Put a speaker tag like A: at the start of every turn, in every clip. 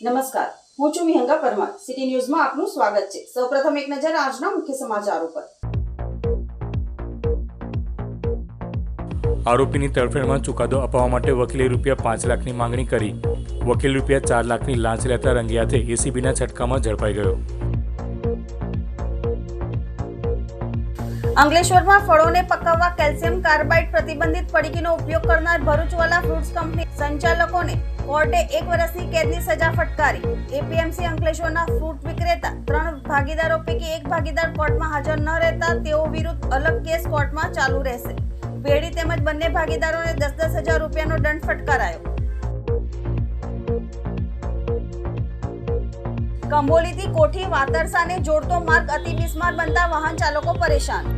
A: નમસ્કાર. હું છું વિહંગા પરમાર. સિટી ન્યૂઝમાં આપનું સ્વાગત છે. સૌપ્રથમ એક નજર આજના મુખ્ય સમાચારો પર.
B: આરોપીની તરફેણમાં ચુકાદો અપાવવા માટે વકીલે રૂપિયા પાંચ લાખની માંગણી કરી. વકીલ રૂપિયા ચાર લાખની લાંચ લેતા રંગિયાથે એસીબીના છટકામાં ઝડપાઈ ગયો.
A: અંકલેશ્વરમાં ફળોને પકાવવા કેલ્શિયમ કાર્બાઇડ પ્રતિબંધિત પડીકીનો ઉપયોગ કરનાર ભરૂચવાલા ફ્રૂટ્સ કંપની સંચાલકોને કોર્ટે એક વર્ષની કેદની સજા ફટકારી. એપીએમસી અંકલેશ્વરના ફ્રૂટ વિક્રેતા ત્રણ ભાગીદારો પૈકી એક ભાગીદાર કોર્ટમાં હાજર ન રહેતા તેઓ વિરુદ્ધ અલગ કેસ કોર્ટમાં ચાલુ રહેશે. પેઢી તેમજ બંને ભાગીદારોને દસ દસ હજાર રૂપિયાનો દંડ ફટકારાયો. કંબોલીથી કોઠી, વાતરસાને જોડતો માર્ગ અતિ બિસ્માર બનતા વાહન ચાલકો પરેશાન.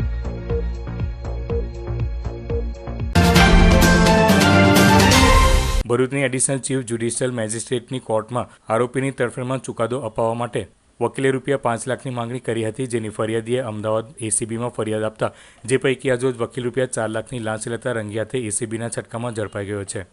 B: ભરૂચની એડિશનલ ચીફ જ્યુડિશિયલ મેજિસ્ટ્રેટની કોર્ટમાં આરોપીની તરફેણમાં ચુકાદો અપાવવા માટે વકીલે રૂપિયા પાંચ લાખની માંગણી કરી હતી, જેની ફરિયાદીએ અમદાવાદ એસીબીમાં ફરિયાદ આપતા જે પૈકી આજરોજ વકીલ રૂપિયા ચાર લાખની લાંચ લેતા રંગિયાતે એસીબીના છટકામાં ઝડપાઈ ગયો છે.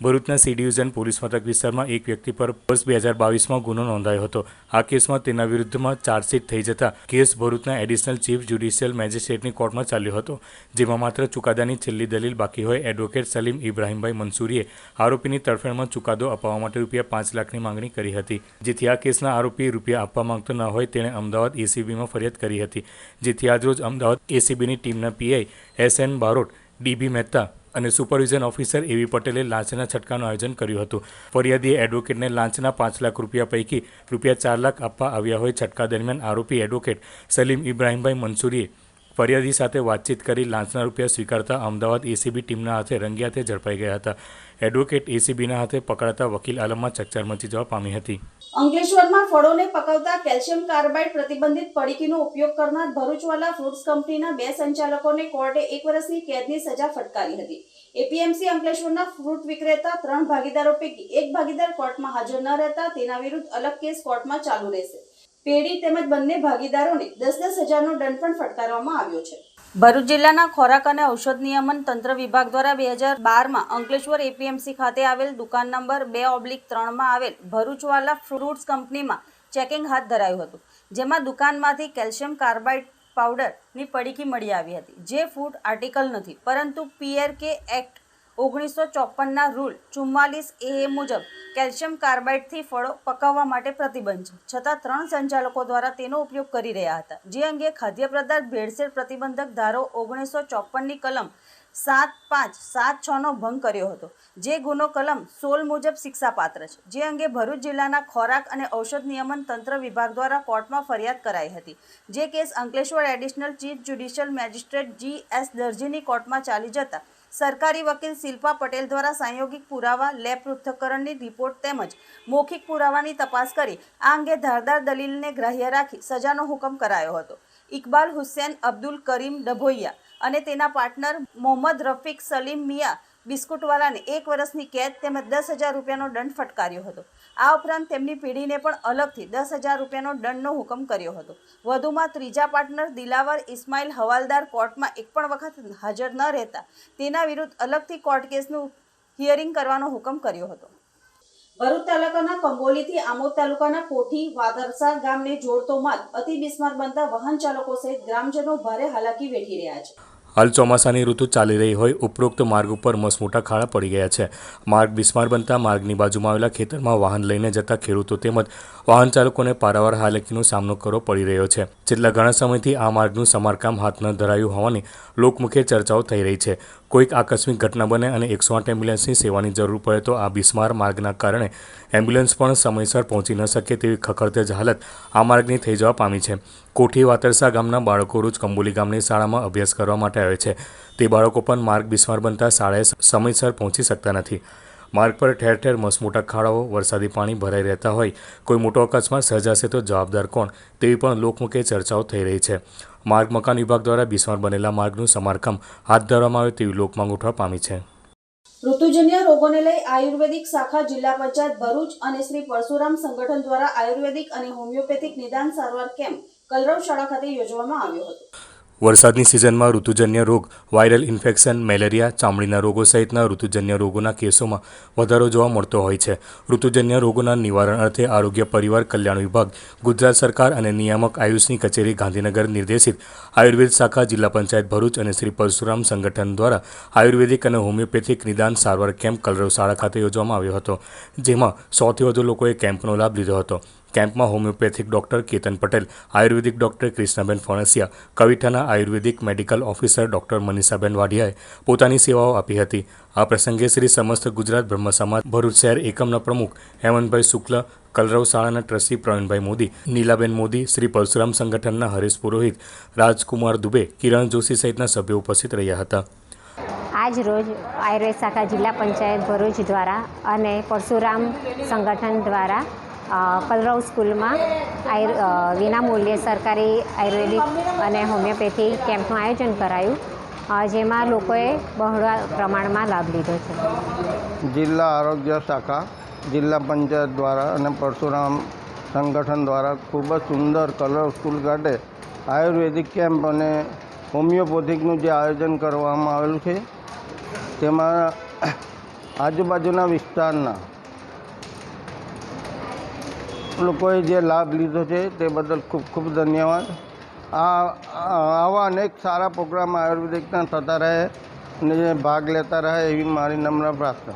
B: ભરૂચના સી ડિવિઝન પોલીસ મથક વિસ્તારમાં એક વ્યક્તિ પર વર્ષ બે હજાર બાવીસમાં ગુનો નોંધાયો હતો. આ કેસમાં તેના વિરુદ્ધમાં ચાર્જશીટ થઈ જતા કેસ ભરૂચના એડિશનલ ચીફ જ્યુડિશિયલ મેજિસ્ટ્રેટની કોર્ટમાં ચાલ્યો હતો, જેમાં માત્ર ચુકાદાની છેલ્લી દલીલ બાકી હોય, એડવોકેટ સલીમ ઇબ્રાહીમભાઈ મંસૂરીએ આરોપીની તરફેણમાં ચુકાદો અપાવવા માટે રૂપિયા પાંચ લાખની માંગણી કરી હતી. જેથી આ કેસના આરોપી રૂપિયા આપવા માંગતો ન હોય, તેણે અમદાવાદ એસીબીમાં ફરિયાદ કરી હતી. જેથી આજરોજ અમદાવાદ એસીબીની ટીમના PI S N Barot, DB Mehta અને સુપરવિઝન ઓફિસર એવી પટેલે લાંચના છટકાનું આયોજન કર્યું હતું. ફરિયાદી એડવોકેટને લાંચના પાંચ લાખ રૂપિયા પૈકી રૂપિયા ચાર લાખ આપવા આવ્યા હોય છટકા દરમિયાન આરોપી એડવોકેટ સલીમ ઇબ્રાહીમભાઈ મંસૂરીએ ફરિયાદી સાથે વાતચીત કરી લાંચના રૂપિયા સ્વીકારતા અમદાવાદ એસીબી ટીમના હાથે રંગિયાતે ઝડપાઈ ગયા હતા. એડવોકેટ એસીબીના હાથે પકડાતા વકીલ આલમમાં ચકચાર મચી જવા પામી હતી.
A: અંકલેશ્વરમાં ફળોને પકવતા કેલ્શિયમ કાર્બાઇડ પ્રતિબંધિત પડીકીનો ઉપયોગ કરનાર ભરૂચવાલા ફ્રૂટ્સ કંપનીના બે સંચાલકોને કોર્ટે એક વર્ષની કેદની સજા ફટકારી હતી. એપીએમસી અંકલેશ્વરના ફ્રૂટ વિક્રેતા ત્રણ ભાગીદારો પૈકી એક ભાગીદાર કોર્ટમાં હાજર ન રહેતા તેના વિરુદ્ધ અલગ કેસ કોર્ટમાં ચાલુ રહેશે. પેઢી તેમજ બંને ભાગીદારોને દસ દસ હજારનો દંડ પણ ફટકારવામાં આવ્યો છે. ભરૂચ જિલ્લાના ખોરાક અને ઔષધ નિયમન તંત્ર વિભાગ દ્વારા બે હજાર બારમાં અંકલેશ્વર એપીએમસી ખાતે આવેલ દુકાન નંબર બે ઓબ્લિક ત્રણમાં આવેલ ભરૂચવાલા ફ્રૂટ્સ કંપનીમાં ચેકિંગ હાથ ધરાયું હતું, જેમાં દુકાનમાંથી કેલ્શિયમ કાર્બાઇડ પાવડરની પડીકી મળી આવી હતી, જે ફૂડ આર્ટિકલ નથી, પરંતુ પીઆરકે એક્ટ ઓગણીસો ચોપનના રૂલ ચુમ્માલીસ એ મુજબ કેલ્શિયમ કાર્બાઇડથી ફળો પકાવવા માટે પ્રતિબંધ છે. છતાં ત્રણ સંચાલકો દ્વારા તેનો ઉપયોગ કરી રહ્યા હતા. જે અંગે ખાદ્ય પદાર્થ ભેળસેળ પ્રતિબંધક ધારો ઓગણીસો ચોપનની કલમ સાત પાંચ સાત છનો ભંગ કર્યો હતો. જે ગુનો કલમ સોળ મુજબ શિક્ષાપાત્ર છે. જે અંગે ભરૂચ જિલ્લાના ખોરાક અને ઔષધ નિયમન તંત્ર વિભાગ દ્વારા કોર્ટમાં ફરિયાદ કરાઈ હતી. જે case Ankleshwar additional chief judicial magistrate G S દરજીની કોર્ટમાં ચાલી જતા સરકારી વકીલ શિલ્પા પટેલ દ્વારા સંયોગિક પુરાવા, લેબ પૃથ્થકરણની રિપોર્ટ તેમજ મૌખિક પુરાવાની તપાસ કરી આ અંગે ધારદાર દલીલને ગ્રાહ્ય રાખી સજાનો હુકમ કરાયો હતો. ઇકબાલ હુસેન, અબ્દુલ કરીમ ડભોઇયા અને તેના પાર્ટનર મોહમ્મદ રફીક સલીમ મિયા બિસ્કુટવાલાને એક વર્ષની કેદ તેમજ દસ હજાર રૂપિયાનો દંડ ફટકાર્યો હતો. આ ઉપરાંત તેમની પેઢીને પણ અલગથી દસ હજાર રૂપિયાનો દંડનો હુકમ કર્યો હતો. વધુમાં ત્રીજા પાર્ટનર દિલાવર ઇસ્માઇલ હવાલદાર કોર્ટમાં એક પણ વખત હાજર ન રહેતા, તેના વિરુદ્ધ અલગથી કોર્ટ કેસનું હિયરિંગ કરવાનો હુકમ કર્યો હતો. ભરૂચ તાલુકાના કંબોલીથી આમોદ તાલુકાના કોઠી વાદરસા ગામને જોડતો માર્ગ અતિ બિસ્માર બનતા વાહન ચાલકો સહિત ગ્રામજનો ભારે હાલાકી વેઠી રહ્યા છે.
B: હાલ ચોમાસાની ઋતુ ચાલી રહી હોય, ઉપરોક્ત માર્ગ ઉપર મસમોટા ખાડા પડી ગયા છે. માર્ગ બિસ્માર બનતા માર્ગની બાજુમાં આવેલા ખેતરમાં વાહન લઈને જતા ખેડૂતો તેમજ વાહન ચાલકોને પારાવાર હાલાકીનો સામનો કરવો પડી રહ્યો છે. છેલ્લા ઘણા સમયથી આ માર્ગનું સમારકામ હાથ ન ધરાયું હોવાની લોકમુખે ચર્ચાઓ થઈ રહી છે. કોઈક આકસ્મિક ઘટના બને અને એકસો આઠ એમ્બ્યુલન્સની સેવાની જરૂર પડે તો આ બિસ્માર માર્ગના કારણે એમ્બ્યુલન્સ પણ સમયસર પહોંચી ન શકે તેવી ખખડતેજ હાલત આ માર્ગની થઈ જવા પામી છે. કોઠી વાતરસા ગામના બાળકો રોજ કંબોલી ગામની શાળામાં અભ્યાસ કરવા માટે આવે છે. તે બાળકો પણ માર્ગ બિસ્માર બનતા શાળાએ સમયસર પહોંચી શકતા નથી. માર્ગ પર ઠેર ઠેર મસમોટા ખાડાઓ, વરસાદી પાણી ભરાઈ રહેતા હોય. કોઈ મોટો અકસ્માત સર્જાશે તો જવાબદાર કોણ? તેવી પણ લોકમુખે ચર્ચાઓ થઈ રહી છે. માર્ગ મકાન વિભાગ દ્વારા બિસ્માર બનેલા માર્ગનું સમારકામ હાથ ધરવામાં આવે તેવી લોકમાંગ ઉઠવા પામી છે.
A: ઋતુજન્ય રોગોને લઈ આયુર્વેદિક શાખા, જિલ્લા પંચાયત, ભરૂચ અને શ્રી પરશુરામ સંગઠન દ્વારા આયુર્વેદિક અને હોમિયોપેથિક નિદાન સારવાર કેમ્પ કલરવ શાળા ખાતે યોજવામાં આવ્યો હતો.
B: વરસાદની સિઝનમાં ઋતુજન્ય રોગ, વાયરલ ઇન્ફેક્શન, મેલેરિયા, ચામડીના રોગો સહિતના ઋતુજન્ય રોગોના કેસોમાં વધારો જોવા મળતો હોય છે. ઋતુજન્ય રોગોના નિવારણ અર્થે આરોગ્ય, પરિવાર, કલ્યાણ વિભાગ, ગુજરાત સરકાર અને નિયામક આયુષની કચેરી ગાંધીનગર નિર્દેશિત આયુર્વેદ શાખા, જિલ્લા પંચાયત ભરૂચ અને શ્રી પરશુરામ સંગઠન દ્વારા આયુર્વેદિક અને હોમિયોપેથિક નિદાન સારવાર કેમ્પ કલરવ શાળા ખાતે યોજવામાં આવ્યો હતો, જેમાં સોથી વધુ લોકોએ કેમ્પનો લાભ લીધો હતો. કેમ્પમાં homeopathic doctor Ketan Patel, Ayurvedic doctor Krishnaben Phansiya કવિઠાના Ayurvedic medical officer doctor Manishaben વાઢિયાએ પોતાની સેવાઓ આપી હતી. આ પ્રસંગે શ્રી સમસ્ત ગુજરાત બ્રહ્મ સમાજ, ભરૂચ શહેર એકમના પ્રમુખ હેમંતભાઈ શુક્લ, કલરવ શાળાના ટ્રસ્ટી પ્રવીણભાઈ મોદી, નીલાબેન મોદી, શ્રી પરશુરામ સંગઠનના હરીશ પુરોહિત, રાજકુમાર દુબે, કિરણ જોશી સહિતના સભ્યો ઉપસ્થિત રહ્યા હતા.
C: આજ રોજ આયુર્વેદ શાખા જિલ્લા પંચાયત ભરૂચ દ્વારા અને પરશુરામ સંગઠન દ્વારા કલરવ સ્કૂલમાં વિનામૂલ્યે સરકારી આયુર્વેદિક અને હોમિયોપેથી કેમ્પનું આયોજન કરાયું. જેમાં લોકોએ બહોળા પ્રમાણમાં લાભ લીધો છે.
D: જિલ્લા આરોગ્ય શાખા, જિલ્લા પંચાયત દ્વારા અને પરશુરામ સંગઠન દ્વારા ખૂબ જ સુંદર કલર સ્કૂલ ખાતે આયુર્વેદિક કેમ્પ અને હોમિયોપેથિકનું જે આયોજન કરવામાં આવેલું છે, તેમાં આજુબાજુના વિસ્તારના લોકોએ જે લાભ લીધો છે તે બદલ ખૂબ ખૂબ ધન્યવાદ. આ, આવા અનેક સારા પ્રોગ્રામ આયુર્વેદિકના થતા રહે અને ભાગ લેતા રહે એવી મારી નમ્ર પ્રાર્થના.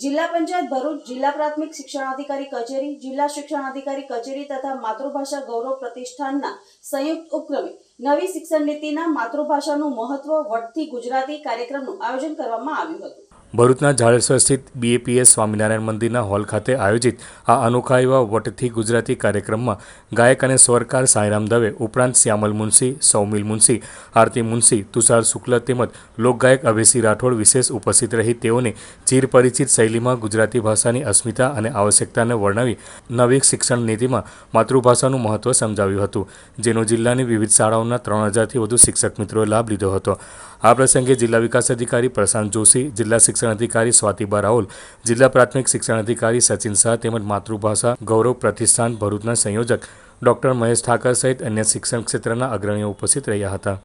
A: જિલ્લા પંચાયત ભરૂચ જિલ્લા પ્રાથમિક શિક્ષણાધિકારી કચેરી, જિલ્લા શિક્ષણાધિકારી કચેરી તથા માતૃભાષા ગૌરવ પ્રતિષ્ઠાનના સંયુક્ત ઉપક્રમે નવી શિક્ષણ નીતિના માતૃભાષાનું મહત્વ વટથી ગુજરાતી કાર્યક્રમનું આયોજન કરવામાં આવ્યું હતું.
B: ભરૂચના ઝાડેસર સ્થિત બીએપીએસ સ્વામિનારાયણ મંદિરના હોલ ખાતે આયોજિત આ અનોખા એવા વટથી ગુજરાતી કાર્યક્રમમાં ગાયક અને સ્વરકાર સાંઈરામ દવે, ઉપરાંત શ્યામલ મુનશી, સૌમિલ મુનશી, આરતી મુનશી, તુષાર શુક્લ તેમજ લોકગાયક અભયસિંહ રાઠોડ વિશેષ ઉપસ્થિત રહી તેઓને ચિરપરિચિત શૈલીમાં ગુજરાતી ભાષાની અસ્મિતા અને આવશ્યકતાને વર્ણવી નવી શિક્ષણ નીતિમાં માતૃભાષાનું મહત્વ સમજાવ્યું હતું, જેનો જિલ્લાની વિવિધ શાળાઓના ત્રણ હજારથી વધુ શિક્ષક મિત્રોએ લાભ લીધો હતો. આ પ્રસંગે જિલ્લા વિકાસ અધિકારી પ્રશાંત જોશી, જિલ્લા શિક્ષણ અધિકારી સ્વાતિબા રાહુલ, જિલ્લા પ્રાથમિક શિક્ષણ અધિકારી સચિન શાહ તેમજ માતૃભાષા ગૌરવ પ્રતિષ્ઠાન ભરૂચના સંયોજક ડોક્ટર મહેશ ઠાકર સહિત અન્ય શિક્ષણ ક્ષેત્રના અગ્રણીઓ ઉપસ્થિત રહ્યા હતા.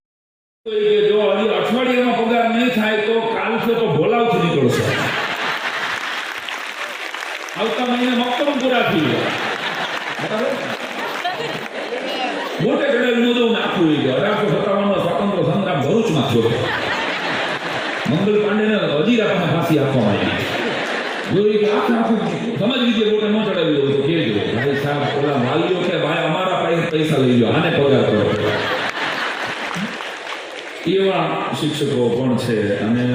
E: આવતા મહિને મક્કમ પૂરા થઈ ગયા. મોટે મુદ્દો નાખવું એ કે અઢારસો સત્તાવનનો સ્વાતંત્ર્ય થયો મંગલ પાંડેને હજીરા પાસે ફાંસી આપવામાં આવી જો કે આખું આખું સમજ લીધે લોટે ન ચડાવી હોય તો કહેજો ભાઈ સાહેબ, ઓલા વાલીઓ કે ભાઈ અમારા પાસે પૈસા લઈ જાઓ આને પગાર કરો. એવા શિક્ષકો પણ છે અને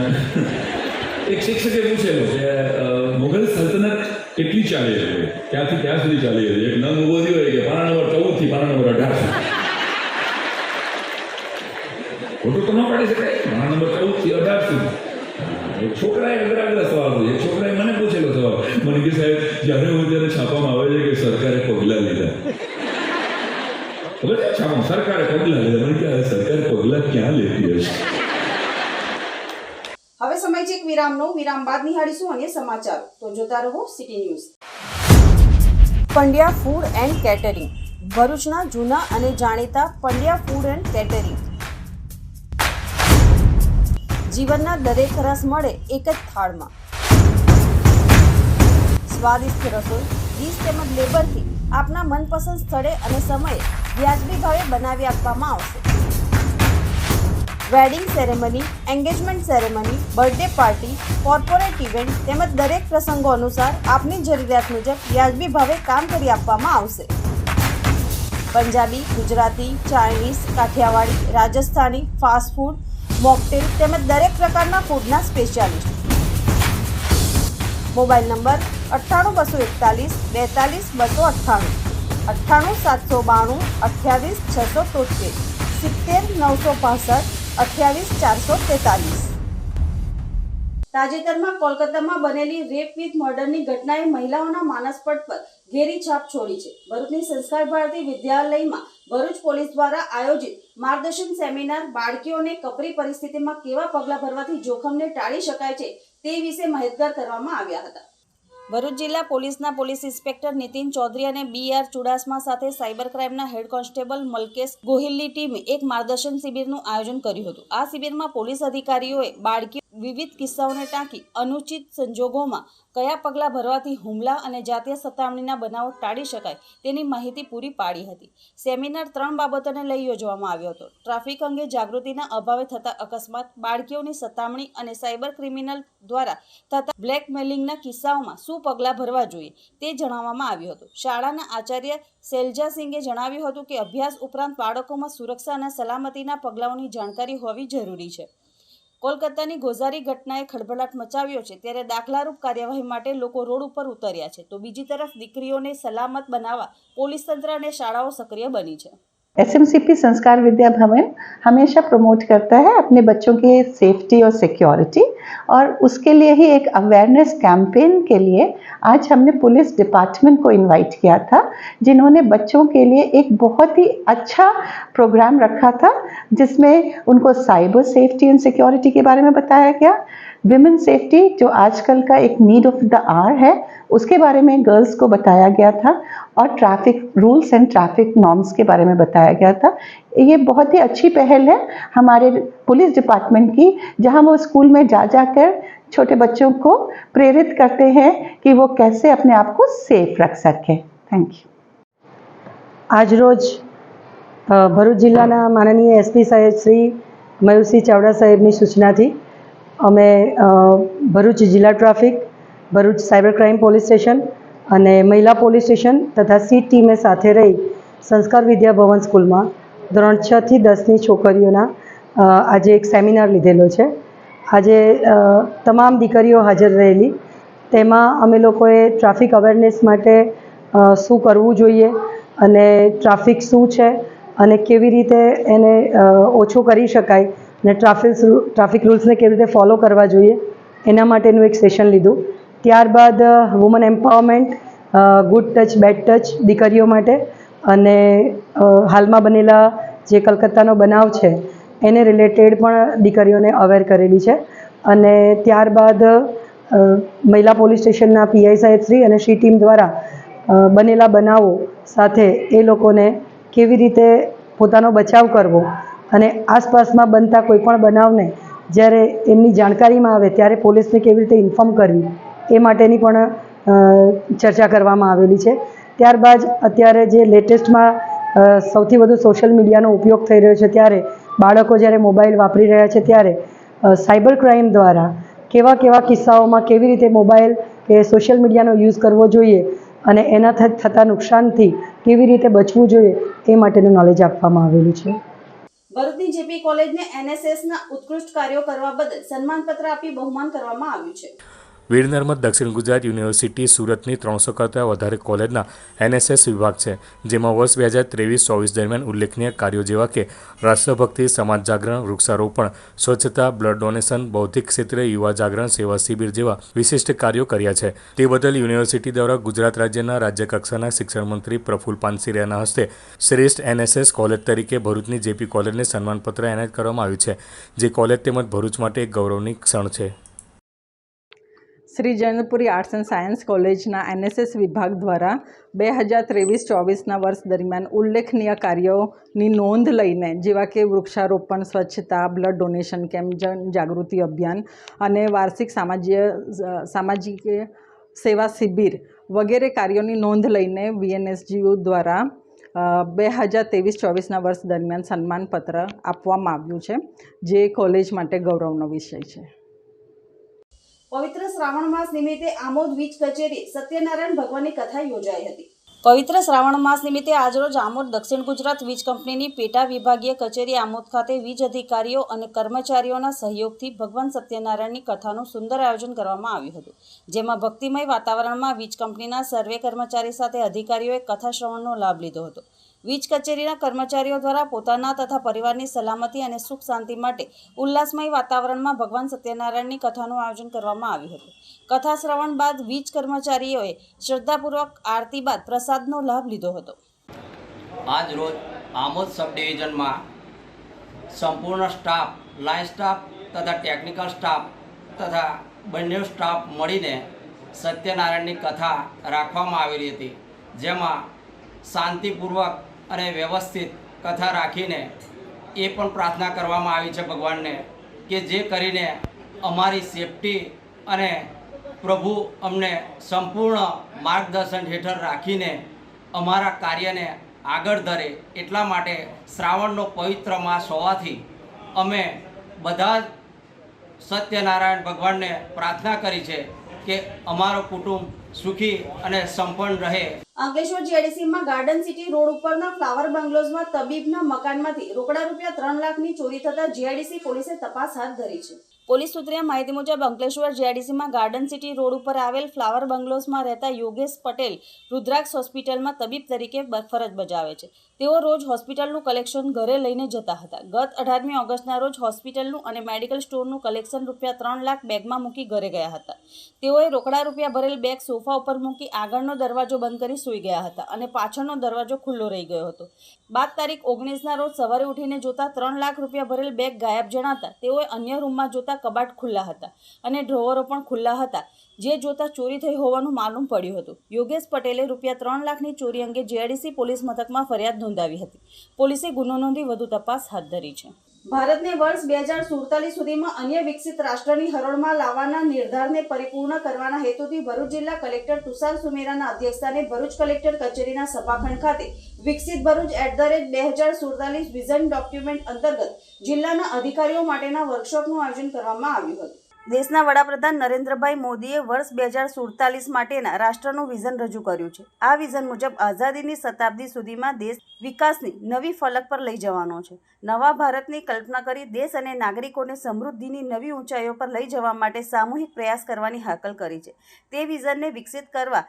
E: એક શિક્ષકે પૂછેલું કે મુઘલ સલ્તનત કેટલી ચાલી રહી ક્યાંથી ક્યાં સુધી ચાલી રહી એક નંગ ઊભો થયો કે પાના નંબર ચૌદથી પાના નંબર અઢાર સુધી ખોટું તો ન પાડી શકાય. મારા નંબર ચૌદથી અઢાર સુધી. છોકરાએ અઘરા સવાલ પૂછ્યો છોકરાએ મને પૂછેલો સવાલ. મને કે સાહેબ, જ્યારે હું ત્યારે છાપામાં આવે છે કે સરકારે પગલાં લીધા? ખબર છે? સરકારે પગલાં લીધા. મને કે સરકાર પગલાં ક્યાં લેતી હશે?
A: હવે સમય છે એક વિરામનો. વિરામ બાદ નિહાળીશું અન્ય સમાચાર. તો જોતા રહો city news Pandya food and catering ભરૂચના જૂના અને જાણીતા પંડ્યા ફૂડ એન્ડ કેટરિંગ જીવનના દરેક રસ મળે એક જ થાળમાં. સ્વાદિષ્ટ રસોઈ, ડીશ તેમજ લેબરથી આપના મનપસંદ સ્થળે અને સમયે વ્યાજબી ભાવે બનાવી આપવામાં આવશે. Wedding ceremony engagement ceremony, birthday party, corporate event તેમજ દરેક પ્રસંગો અનુસાર આપની જરૂરિયાત મુજબ વ્યાજબી ભાવે કામ કરી આપવામાં આવશે. Punjabi, Gujarati, Chinese, Kathiyawadi, Rajasthani, fast food mocktail તેમજ દરેક પ્રકારના ફૂડના સ્પેશિયાલિસ્ટ મોબાઈલ નંબર અઠ્ઠાણું બસો એકતાલીસ, બેતાલીસ, બસો અઠ્ઠાણું અઠ્ઠાણું સાતસો બાણું, અઠ્યાવીસ, છસો તોતેર સિત્તેર, નવસો પાસઠ, અઠ્યાવીસ, ચારસો તેતાલીસ. તાજેતરમાં કોલકાતામાં બનેલી રેપ વિથ મર્ડરની ઘટનાએ મહિલાઓના માનસપટ પર ઘેરી છાપ છોડી છે. ભરૂચની સંસ્કાર ભારતી વિદ્યાલયમાં ભરૂચ પોલીસ દ્વારા આયોજિત માર્ગદર્શન સેમિનાર બાળકીઓને કપરી પરિસ્થિતિમાં કેવા પગલાં ભરવાથી જોખમને ટાળી શકાય છે તે વિશે માહિતગાર કરવામાં આવ્યા હતા. ભરૂચ જિલ્લા પોલીસના પોલીસ ઇન્સ્પેક્ટર નીતિન ચૌધરી અને બી આર ચુડાસમા સાથે સાયબર ક્રાઇમના હેડ કોન્સ્ટેબલ મલકેશ ગોહિલની ટીમે એક માર્ગદર્શન શિબિરનું આયોજન કર્યું હતું. આ શિબિરમાં પોલીસ અધિકારીઓએ બાળકીઓ વિવિધ કિસ્સાઓને ટાંકી અનુચિત સંજોગોમાં કયા પગલાં ભરવાથી હુમલા અને જાતીય સતામણીના બનાવો ટાળી શકાય તેની માહિતી પૂરી પાડી હતી. સેમિનાર ત્રણ બાબતોને લઈ યોજવામાં આવ્યો હતો. ટ્રાફિક અંગે જાગૃતિના અભાવે થતા અકસ્માત, બાળકીઓની સતામણી અને સાયબર ક્રિમિનલ દ્વારા થતા બ્લેકમેલિંગના કિસ્સાઓમાં શું પગલાં ભરવા જોઈએ તે જણાવવામાં આવ્યું હતું. શાળાના આચાર્ય શૈલજા સિંઘે જણાવ્યું હતું કે અભ્યાસ ઉપરાંત બાળકોમાં સુરક્ષા અને સલામતીના પગલાઓની જાણકારી હોવી જરૂરી છે. કોલકાતાની ગોઝારી ઘટનાએ ખળભળાટ મચાવ્યો છે ત્યારે દાખલારૂપ કાર્યવાહી માટે લોકો રોડ ઉપર ઉતર્યા છે. તો બીજી તરફ દીકરીઓને સલામત બનાવવા પોલીસ તંત્ર અને શાળાઓ સક્રિય બની છે.
F: एसएमसीपी संस्कार विद्या भवन हमेशा प्रमोट करता है अपने बच्चों के सेफ्टी और सिक्योरिटी और उसके लिए ही एक अवेयरनेस कैंपेन के लिए आज हमने पुलिस डिपार्टमेंट को इनवाइट किया था, जिन्होंने बच्चों के लिए एक बहुत ही अच्छा प्रोग्राम रखा था, जिसमें उनको साइबर सेफ्टी एंड सिक्योरिटी के बारे में बताया गया विमेन सेफ्टी जो आजकल का एक नीड ऑफ द आर है उसके बारे में गर्ल्स को बताया गया था और traffic rules and traffic norms के बारे में बताया गया था ये बहुत ही अच्छी पहल है हमारे पुलिस डिपार्टमेंट की जहां वो स्कूल में जा जाकर छोटे बच्चों को प्रेरित करते हैं कि वो कैसे अपने आप को सेफ रख सकें थैंक यू
G: આજરોજ અ, ભરૂચ જિલ્લાના માનનીય એસપી સાહેબ શ્રી મયુરસિંહ ચાવડા સાહેબની સૂચનાથી અમે ભરૂચ જિલ્લા traffic, Bharuch cyber crime police station અને મહિલા પોલીસ સ્ટેશન તથા સી ટીમે સાથે રહી સંસ્કાર વિદ્યા ભવન સ્કૂલમાં ધોરણ છથી દસની છોકરીઓના આજે એક સેમિનાર લીધેલો છે. આજે તમામ દીકરીઓ હાજર રહેલી. તેમાં અમે લોકોએ ટ્રાફિક અવેરનેસ માટે શું કરવું જોઈએ અને ટ્રાફિક શું છે અને કેવી રીતે એને ઓછો કરી શકાય અને ટ્રાફિક ટ્રાફિક રૂલ્સને કેવી રીતે ફોલો કરવા જોઈએ, એના માટેનું એક સેશન લીધું. ત્યારબાદ woman empowerment good touch bad touch દીકરીઓ માટે અને હાલમાં બનેલા જે કલકત્તાનો બનાવ છે, એને રિલેટેડ પણ દીકરીઓને અવેર કરેલી છે. અને ત્યારબાદ મહિલા પોલીસ સ્ટેશનના પીઆઈ સાહેબ શ્રી અને શ્રી ટીમ દ્વારા બનેલા બનાવો સાથે એ લોકોને કેવી રીતે પોતાનો બચાવ કરવો અને આસપાસમાં બનતા કોઈપણ બનાવને જ્યારે એમની જાણકારીમાં આવે ત્યારે પોલીસને કેવી રીતે ઇન્ફોર્મ કરવી, એ માટેની પણ ચર્ચા કરવામાં આવેલી છે. ત્યારબાદ અત્યારે જે લેટેસ્ટમાં સૌથી વધુ સોશિયલ મીડિયાનો ઉપયોગ થઈ રહ્યો છે ત્યારે બાળકો જ્યારે મોબાઈલ વાપરી રહ્યા છે ત્યારે સાયબર ક્રાઇમ દ્વારા કેવા કેવા કિસ્સાઓમાં કેવી રીતે મોબાઈલ કે સોશિયલ મીડિયાનો યુઝ કરવો જોઈએ અને એના થતા નુકસાનથી કેવી રીતે બચવું જોઈએ એ માટેનું નોલેજ આપવામાં આવેલું છે.
A: ભરૂચની જેપી કોલેજને એનએસએસના ઉત્કૃષ્ટ કાર્યો કરવા બદલ સન્માનપત્ર આપી બહુમાન કરવામાં આવ્યું છે.
B: વીર દક્ષિણ ગુજરાત યુનિવર્સિટી સુરતની ત્રણસો કરતાં વધારે કોલેજના એનએસએસ વિભાગ છે, જેમાં વર્ષ બે હજાર ત્રેવીસ ચોવીસ દરમિયાન ઉલ્લેખનીય કાર્યો જેવા કે રાષ્ટ્રભક્તિ, સમાજ જાગરણ, વૃક્ષારોપણ, સ્વચ્છતા, બ્લડ ડોનેશન, બૌદ્ધિક ક્ષેત્રે યુવા જાગરણ, સેવા શિબિર જેવા વિશિષ્ટ કાર્યો કર્યા છે. તે બદલ યુનિવર્સિટી દ્વારા ગુજરાત રાજ્યના રાજ્યકક્ષાના શિક્ષણ મંત્રી પ્રફુલ પાનસિરિયાના હસ્તે શ્રેષ્ઠ એનએસએસ કોલેજ તરીકે ભરૂચની જેપી કોલેજને સન્માનપત્ર એનાયત કરવામાં આવ્યું છે, જે કોલેજ તેમજ ભરૂચ માટે એક ગૌરવની ક્ષણ છે.
H: Shri Jainpuri arts and science કોલેજના એનએસએસ વિભાગ દ્વારા બે હજાર ત્રેવીસ ચોવીસના વર્ષ દરમિયાન ઉલ્લેખનીય કાર્યોની નોંધ લઈને, જેવા કે વૃક્ષારોપણ, સ્વચ્છતા બ્લડ ડોનેશન કેમ્પ, જન જાગૃતિ અભિયાન અને વાર્ષિક સામાજ્ય, સામાજિક સેવા શિબિર વગેરે કાર્યોની નોંધ લઈને વીએનએસજીયુ દ્વારા બે હજાર ત્રેવીસ ચોવીસના વર્ષ દરમિયાન સન્માનપત્ર આપવામાં આવ્યું છે, જે કોલેજ માટે ગૌરવનો વિષય છે.
A: પવિત્ર શ્રાવણ માસ નિમિત્તે આમોદ વીજ કચેરી સત્યનારાયણ ભગવાનની કથા યોજાઈ હતી. પવિત્ર શ્રાવણ માસ નિમિત્તે આજરોજ આમોદ દક્ષિણ ગુજરાત વીજ કંપનીની પેટા વિભાગીય કચેરી આમોદ ખાતે વીજ અધિકારીઓ અને કર્મચારીઓના સહયોગથી ભગવાન સત્યનારાયણની કથાનું સુંદર આયોજન કરવામાં આવ્યું હતું. જેમાં ભક્તિમય વાતાવરણમાં વીજ કંપનીના સર્વે કર્મચારી સાથે અધિકારીઓએ કથા શ્રવણનો લાભ લીધો હતો. વીજ કચેરીના કર્મચારીઓ દ્વારા પોતાના તથા પરિવારની સલામતી અને સુખ શાંતિ માટે ઉલ્લાસમય વાતાવરણમાં ભગવાન સત્યનારાયણની કથાનું આયોજન કરવામાં આવ્યું હતું. કથા શ્રવણ બાદ વીજ કર્મચારીઓએ શ્રદ્ધાપૂર્વક આરતી બાદ પ્રસાદનો લાભ લીધો હતો.
I: આજ રોજ આમોદ સબ ડિવિઝનમાં સંપૂર્ણ સ્ટાફ, લાઇન સ્ટાફ તથા ટેકનિકલ સ્ટાફ તથા બંને સ્ટાફ મળીને સત્યનારાયણની કથા રાખવામાં આવેલી હતી. જેમાં શાંતિપૂર્વક અને વ્યવસ્થિત કથા રાખીને એ પણ પ્રાર્થના કરવામાં આવી છે ભગવાનને કે જે કરીને અમારી સેફટી અને પ્રભુ અમને સંપૂર્ણ માર્ગદર્શન હેઠળ રાખીને અમારા કાર્યને આગળ ધરે એટલા માટે શ્રાવણનો પવિત્ર માસ હોવાથી અમે બધા સત્યનારાયણ ભગવાનને પ્રાર્થના કરી છે કે અમારો કુટુંબ સુખી અને સંપન્ન રહે.
A: અંકલેશ્વર જીઆઈડીસીમાં ગાર્ડન સિટી રોડ ઉપરના ફ્લાવર બંગલોઝમાં તબીબના મકાનમાંથી રોકડા રૂપિયા ત્રણ લાખની ચોરી થતા જીઆઈડીસી પોલીસે તપાસ હાથ ધરી છે. પોલીસ સૂત્રે માહિતી મુજબ અંકલેશ્વર જીઆઈડીસીમાં ગાર્ડન સિટી રોડ ઉપર આવેલ ફ્લાવર બંગલોઝમાં રહેતા યોગેશ પટેલ રુદ્રાક્ષ હોસ્પિટલમાં તબીબ તરીકે ફરજ બજાવે છે. તેઓ રોજ હોસ્પિટલનું કલેક્શન ઘરે લઈને જતા હતા. ગત અઢારમી ઓગસ્ટના રોજ હોસ્પિટલનું અને મેડિકલ સ્ટોરનું કલેક્શન રૂપિયા ત્રણ લાખ બેગમાં મૂકી ઘરે ગયા હતા. તેઓએ રોકડા રૂપિયા ભરેલ બેગ સોફા ઉપર મૂકી આગળનો દરવાજો બંધ કરી સૂઈ ગયા હતા અને પાછળનો દરવાજો ખુલ્લો રહી ગયો હતો. બાદ તારીખ ઓગણીસના રોજ સવારે ઉઠીને જોતા ત્રણ લાખ રૂપિયા ભરેલ બેગ ગાયબ જણાતા તેઓએ અન્ય રૂમમાં જોતા કબાટ ખુલ્લા હતા અને ડ્રોવરો પણ ખુલ્લા હતા. જે જોતા ચોરી થઈ હોવાનું માલુમ પડ્યું હતું. યોગેશ પટેલે રૂપિયા ત્રણ લાખની ચોરી અંગે જીઆઈડીસી પોલીસ મથકમાં ફરિયાદ નોંધાવી હતી. પોલીસે ગુનો નોંધી વધુ તપાસ હાથ ધરી છે. ભારતને વર્ષ બે હજાર સુડતાલીસ સુધીમાં અન્ય વિકસિત રાષ્ટ્રની હરોળમાં લાવવાના નિર્ધારને પરિપૂર્ણ કરવાના હેતુથી ભરૂચ જિલ્લા કલેક્ટર તુષાર સુમેરાના અધ્યક્ષસ્થાને ભરૂચ કલેક્ટર કચેરીના સભાખંડ ખાતે વિકસિત ભરૂચ એટ ધ રેટ બે હજાર સુડતાલીસ વિઝન ડોક્યુમેન્ટ અંતર્ગત જિલ્લાના અધિકારીઓ માટેના વર્કશોપનું આયોજન કરવામાં આવ્યું હતું. દેશના વડાપ્રધાન નરેન્દ્રભાઈ મોદીએ વર્ષ બે હજાર સુડતાલીસ માટેના રાષ્ટ્રનું વિઝન રજૂ કર્યું છે. આ વિઝન મુજબ આઝાદીની શતાબ્દી સુધીમાં દેશ વિકાસની નવી ફલક પર લઈ જવાનો છે. નવા ભારતની કલ્પના કરી દેશ અને નાગરિકોને સમૃદ્ધિની નવી ઊંચાઈઓ પર લઈ જવા માટે સામૂહિક પ્રયાસ કરવાની હાકલ કરી છે. તે વિઝનને વિકસિત કરવા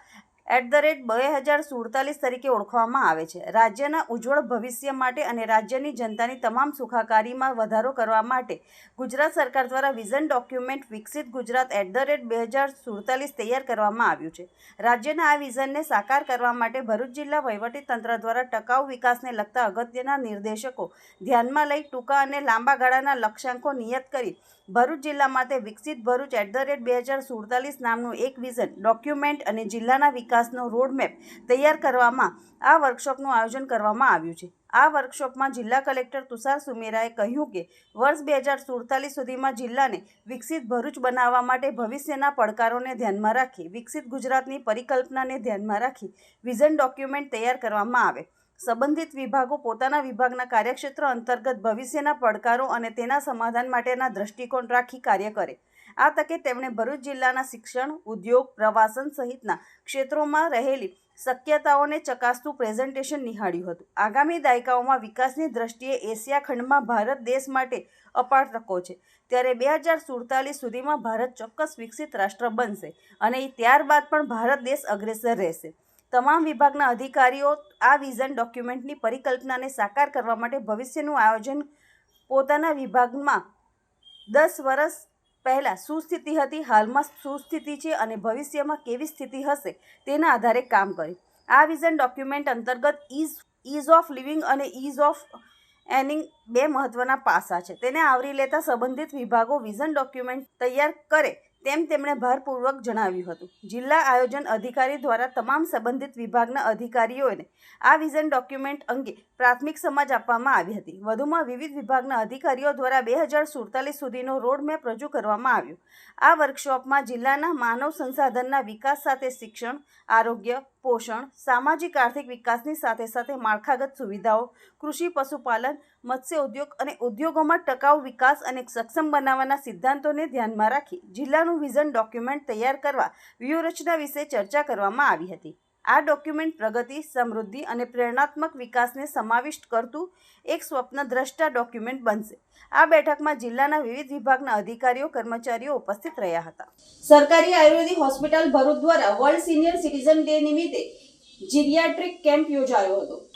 A: એટ ધ રેટ બે હજાર સુડતાલીસ તરીકે ઓળખવામાં આવે છે. રાજ્યના ઉજ્જવળ ભવિષ્ય માટે અને રાજ્યની જનતાની તમામ સુખાકારીમાં વધારો કરવા માટે ગુજરાત સરકાર દ્વારા વિઝન ડોક્યુમેન્ટ વિકસિત ગુજરાત એટ ધ રેટ બે હજાર સુડતાલીસ તૈયાર કરવામાં આવ્યું છે. રાજ્યના આ વિઝનને સાકાર કરવા માટે ભરૂચ જિલ્લા વહીવટી તંત્ર દ્વારા ટકાઉ વિકાસને લગતા અગત્યના નિર્દેશકો ધ્યાનમાં લઈ ટૂંકા અને લાંબા ગાળાના લક્ષ્યાંકો નિયત કરી ભરૂચ જિલ્લા માટે વિકસિત ભરૂચ એટ ધ રેટ બે હજાર સુડતાલીસ નામનું એક વિઝન ડોક્યુમેન્ટ અને જિલ્લાના વિકાસનો રોડમેપ તૈયાર કરવામાં આ વર્કશોપનું આયોજન કરવામાં આવ્યું છે. આ વર્કશોપમાં જિલ્લા કલેક્ટર તુષાર સુમેરાએ કહ્યું કે, વર્ષ બે હજાર સુડતાલીસ સુધીમાં જિલ્લાને વિકસિત ભરૂચ બનાવવા માટે ભવિષ્યના પડકારોને ધ્યાનમાં રાખી, વિકસિત ગુજરાતની પરિકલ્પનાને ધ્યાનમાં રાખી વિઝન ડોક્યુમેન્ટ તૈયાર કરવામાં આવે. સંબંધિત વિભાગો પોતાના વિભાગના કાર્યક્ષેત્ર અંતર્ગત ભવિષ્યના પડકારો અને તેના સમાધાન માટેના દ્રષ્ટિકોણ રાખી કાર્ય કરે. આ તકે તેમણે ભરૂચ જિલ્લાના શિક્ષણ, ઉદ્યોગ, પ્રવાસન સહિતના ક્ષેત્રોમાં રહેલી શક્યતાઓને ચકાસતું પ્રેઝન્ટેશન નિહાળ્યું હતું. આગામી દાયકાઓમાં વિકાસની દ્રષ્ટિએ એશિયા ખંડમાં ભારત દેશ માટે અપાર તકો છે. ત્યારે બે હજાર સુડતાલીસ સુધીમાં ભારત ચોક્કસ વિકસિત રાષ્ટ્ર બનશે અને ત્યારબાદ પણ ભારત દેશ અગ્રેસર રહેશે. તમામ વિભાગના અધિકારીઓ આ વિઝન ડોક્યુમેન્ટની પરિકલ્પનાને સાકાર કરવા માટે ભવિષ્યનું આયોજન પોતાના વિભાગમાં દસ વર્ષ પહેલાં શું સ્થિતિ હતી, હાલમાં શું સ્થિતિ છે અને ભવિષ્યમાં કેવી સ્થિતિ હશે તેના આધારે કામ કરે. આ વિઝન ડોક્યુમેન્ટ અંતર્ગત ઇઝ ઇઝ ઓફ લિવિંગ અને ઇઝ ઓફ એનિંગ બે મહત્વના પાસા છે. તેને આવરી લેતા સંબંધિત વિભાગો વિઝન ડોક્યુમેન્ટ તૈયાર કરે તેમ તેમણે ભારપૂર્વક જણાવ્યું હતું. જિલ્લા આયોજન અધિકારી દ્વારા તમામ સંબંધિત વિભાગના અધિકારીઓને આ વિઝન ડોક્યુમેન્ટ અંગે પ્રાથમિક સમજ આપવામાં આવી હતી. વધુમાં વિવિધ વિભાગના અધિકારીઓ દ્વારા બે હજાર સુડતાલીસ સુધીનો રોડમેપ રજૂ કરવામાં આવ્યો. આ વર્કશોપમાં જિલ્લાના માનવ સંસાધનના વિકાસ સાથે શિક્ષણ, આરોગ્ય, પોષણ, સામાજિક આર્થિક વિકાસની સાથે સાથે માળખાગત સુવિધાઓ, કૃષિ પશુપાલન મત્સ્ય ઉદ્યોગ અને ઉદ્યોગોમાં ટકાઉ વિકાસ અને સક્ષમ બનાવવાના સિદ્ધાંતોને ધ્યાનમાં રાખી જિલ્લાનું વિઝન ડોક્યુમેન્ટ તૈયાર કરવા વ્યૂહરચના વિશે ચર્ચા કરવામાં આવી હતી. આ ડોક્યુમેન્ટ પ્રગતિ, સમૃદ્ધિ અને પ્રેરણાત્મક વિકાસને સમાવિષ્ટ કરતું એક સ્વપ્નદ્રષ્ટા ડોક્યુમેન્ટ બનશે. આ બેઠકમાં જિલ્લાના વિવિધ વિભાગના અધિકારીઓ, કર્મચારીઓ ઉપસ્થિત રહ્યા હતા. સરકારી આયુર્વેદિક હોસ્પિટલ ભરૂચ દ્વારા વર્લ્ડ સિનિયર સિટીઝન ડે નિમિત્તે જીરિયાટ્રિક કેમ્પ યોજાયો હતો.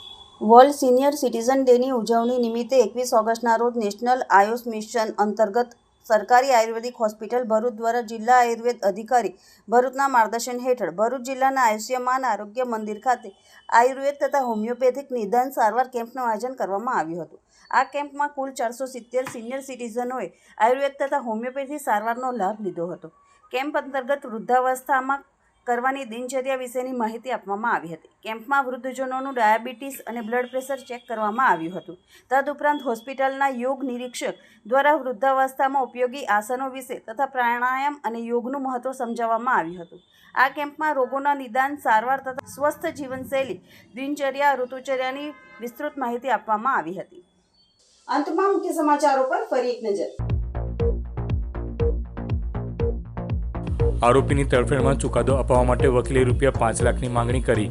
A: વર્લ્ડ સિનિયર સિટીઝન ડેની ઉજવણી નિમિત્તે એકવીસ ઓગસ્ટના રોજ નેશનલ આયુષ મિશન અંતર્ગત સરકારી આયુર્વેદિક હોસ્પિટલ ભરૂચ દ્વારા જિલ્લા આયુર્વેદ અધિકારી ભરૂચના માર્ગદર્શન હેઠળ ભરૂચ જિલ્લાના આયુષ્યમાન આરોગ્ય મંદિર ખાતે આયુર્વેદ તથા હોમિયોપેથિક નિદાન સારવાર કેમ્પનું આયોજન કરવામાં આવ્યું હતું. આ કેમ્પમાં કુલ ચારસો સિત્તેર સિનિયર સિટીઝનોએ આયુર્વેદ તથા હોમિયોપેથી સારવારનો લાભ લીધો હતો. કેમ્પ અંતર્ગત વૃદ્ધાવસ્થામાં કરવાની દિનચર્યા વિશેની માહિતી આપવામાં આવી હતી. કેમ્પમાં વૃદ્ધજનોનું ડાયાબિટીસ અને બ્લડ પ્રેશર ચેક કરવામાં આવ્યું હતું. તદુપરાંત હોસ્પિટલના યોગ નિરીક્ષક દ્વારા વૃદ્ધાવસ્થામાં ઉપયોગી આસનો વિશે તથા પ્રાણાયામ અને યોગનું મહત્વ સમજાવવામાં આવ્યું હતું. આ કેમ્પમાં રોગોના નિદાન, સારવાર તથા સ્વસ્થ જીવનશૈલી, દિનચર્યા, ઋતુચર્યાની વિસ્તૃત માહિતી આપવામાં આવી હતી. અંતમાં મુખ્ય સમાચારો પર ફરી એક નજર.
B: આરોપીની તરફેણમાં ચુકાદો અપાવવા માટે વકીલે રૂપિયા પાંચ લાખની માંગણી કરી.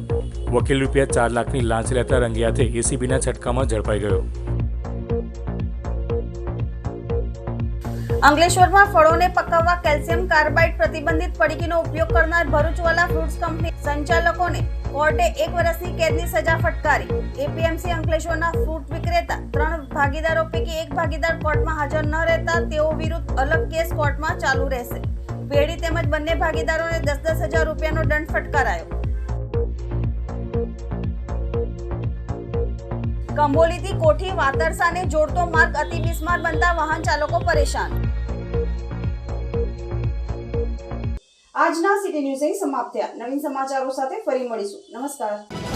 B: વકીલ રૂપિયા ચાર લાખની લાંચ લેતા રંગિયાથે એસીબીના છટકામાં ઝડપાઈ ગયો.
A: અંકલેશ્વરમાં ફળોને પકવવા કેલ્શિયમ કાર્બાઇડ પ્રતિબંધિત પડીકીનો ઉપયોગ કરનાર ભરૂચવાલા ફ્રૂટ્સ કંપની સંચાલકોને કોર્ટે એક વર્ષની કેદની સજા ફટકારી. એપીએમસી અંકલેશ્વરના ફ્રૂટ વિક્રેતા ત્રણ ભાગીદારો પૈકી એક ભાગીદાર કોર્ટમાં હાજર ન રહેતા તેઓ વિરુદ્ધ અલગ કેસ કોર્ટમાં ચાલુ રહેશે. પેઢી તેમજ બંને ભાગીદારોને દસ દસ હજાર રૂપિયાનો દંડ ફટકારાયો. કંબોલીથી કોઠી વાતરસાને જોડતો માર્ગ અતિ બિસ્માર બનતા વાહન ચાલકો પરેશાન. આજના સિટી ન્યૂઝ અહીં સમાપ્ત થયા. નવીન સમાચારો સાથે ફરી મળીશું. નમસ્કાર.